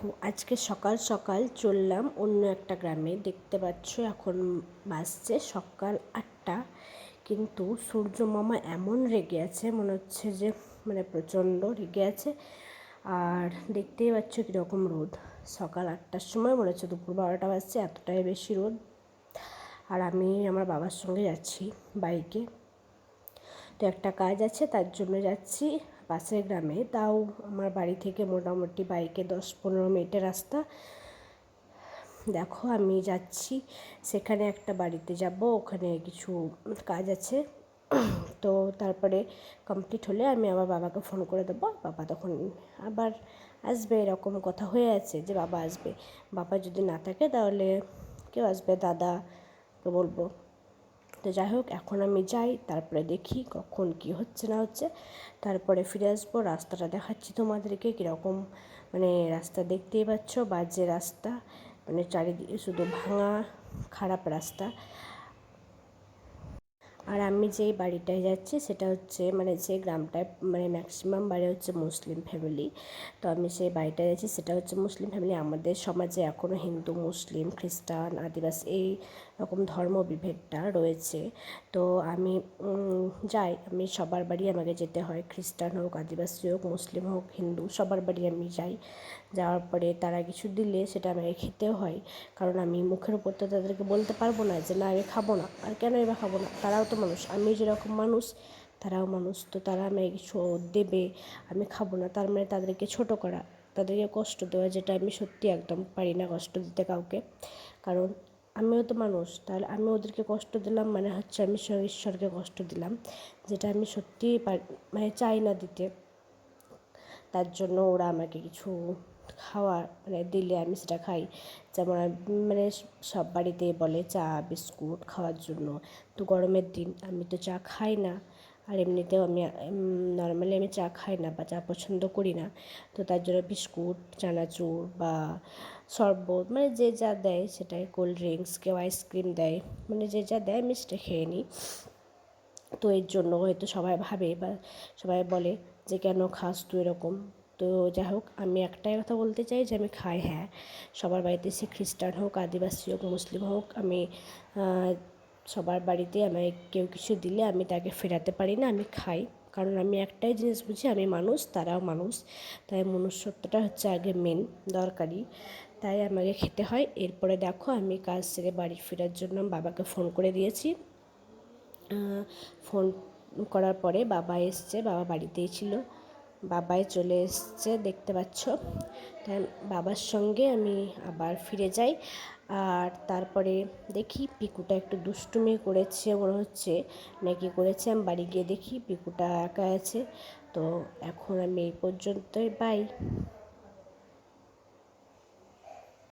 দেখো, আজকে সকাল সকাল চললাম অন্য একটা গ্রামে। দেখতে পাচ্ছ, এখন বাজছে সকাল আটটা। কিন্তু সূর্য মামা এমন রেগে আছে, মনে হচ্ছে যে মানে প্রচণ্ড রেগে আছে। আর দেখতেই পাচ্ছ কীরকম রোদ। সকাল আটটার সময় মনে হচ্ছে দুপুর বারোটা বাজছে, এতটাই বেশি রোদ। আর আমি আমার বাবার সঙ্গে যাচ্ছি বাইকে। তো একটা কাজ আছে, তার জন্য যাচ্ছি। পাশের গ্রামে, তাও আমার বাড়ি থেকে মোটামুটি বাইকে দশ পনেরো মিনিটের রাস্তা। দেখো, আমি যাচ্ছি। সেখানে একটা বাড়িতে যাব, ওখানে কিছু কাজ আছে। তো তারপরে কমপ্লিট হলে আমি আবার বাবাকে ফোন করে দেবো। বাবা তখন আবার আসবে, এরকম কথা হয়ে আছে যে বাবা আসবে। বাবা যদি না থাকে তাহলে কেউ আসবে দাদাকে বলব? তো যাই হোক এখন আমি যাই, তারপরে দেখি কখন কি হচ্ছে না হচ্ছে। তারপরে ফিরে আসব, রাস্তাটা দেখাচ্ছি তোমাদেরকে, কীরকম মানে রাস্তা দেখতেই পাচ্ছ, বাজে রাস্তা মানে চারিদিকে শুধু ভাঙা, খারাপ রাস্তা। আর আমি যেই বাড়িটায় যাচ্ছি, সেটা হচ্ছে মানে যে গ্রামটায় মানে ম্যাক্সিমাম বাড়ি হচ্ছে মুসলিম ফ্যামিলি তো আমি সেই বাড়িটায় যাচ্ছি, সেটা হচ্ছে মুসলিম ফ্যামিলি আমাদের সমাজে এখনও হিন্দু, মুসলিম, খ্রিস্টান, আদিবাসী, এই রকম ধর্ম বিভেদটা রয়েছে। তো আমি যাই, আমি সবার বাড়ি আমাকে যেতে হয়, খ্রিস্টান হোক, আদিবাসী হোক, মুসলিম হোক, হিন্দু, সবার বাড়ি আমি যাই। যাওয়ার পরে তারা কিছু দিলে সেটা আমাকে খেতেও হয়। কারণ আমি মুখের উপর তো তাদেরকে বলতে পারব না যে, না, আমি খাব না। আর কেন এবার খাব না? তারাও তো মানুষ আমি যেরকম মানুষ, তারাও মানুষ। তো তারা আমায় কিছু দেবে, আমি খাব না। তার মানে তাদেরকে ছোট করা, তাদেরকে কষ্ট দেওয়া, যেটা আমি সত্যি একদম পারি না কষ্ট দিতে কাউকে। কারণ আমিও তো মানুষ, তাহলে আমি ওদেরকে কষ্ট দিলাম মানে হচ্ছে আমি ঈশ্বরকে কষ্ট দিলাম, যেটা আমি সত্যিই মানে চাই না দিতে। তার জন্য ওরা আমাকে কিছু খাওয়া মানে দিলে আমি সেটা খাই। যেমন মানে সব বাড়িতে বলে চা, বিস্কুট খাওয়ার জন্য। তো গরমের দিন আমি তো চা খাই না। আর এমনিতেও আমি নর্মালি আমি চা খাই না বা চা পছন্দ করি না। তো তার জন্য বিস্কুট, চানাচুর বা শরবত মানে যে যা দেয় সেটাই, কোল্ড ড্রিঙ্কস কেউ আইসক্রিম দেয় মানে যে যা দেয় আমি সেটা খেয়ে নিই। তো এর জন্য হয়তো সবাই ভাবে বা সবাই বলে যে, কেন খাস তুই এরকম? তো যাই হোক, আমি একটাই কথা বলতে চাই যে, আমি খাই হ্যাঁ। সবার বাড়িতে সে খ্রিস্টান হোক, আদিবাসী হোক, মুসলিম হোক, আমি সবার বাড়িতে আমায় কেউ কিছু দিলে আমি তাকে ফেরাতে পারি না, আমি খাই। কারণ আমি একটাই জিনিস বুঝি, আমি মানুষ, তারাও মানুষ। তাই মনুষ্যত্বটা হচ্ছে আগে মেন দরকারি। তাই আমাকে খেতে হয়। এরপরে দেখো আমি কাজ সেরে বাড়ি ফেরার জন্য বাবাকে ফোন করে দিয়েছি। ফোন করার পরে বাবা এসছে, বাবা বাড়িতেই ছিল। বাবাই চলে এসছে, দেখতে পাচ্ছ। তাই বাবার সঙ্গে আমি আবার ফিরে যাই। আর তারপরে দেখি পিকুটা একটু দুষ্টুমি করেছে, মনে হচ্ছে নাকি করেছে। আমি বাড়ি গিয়ে দেখি পিকুটা একা আছে। তো এখন আমি এই পর্যন্তই পাই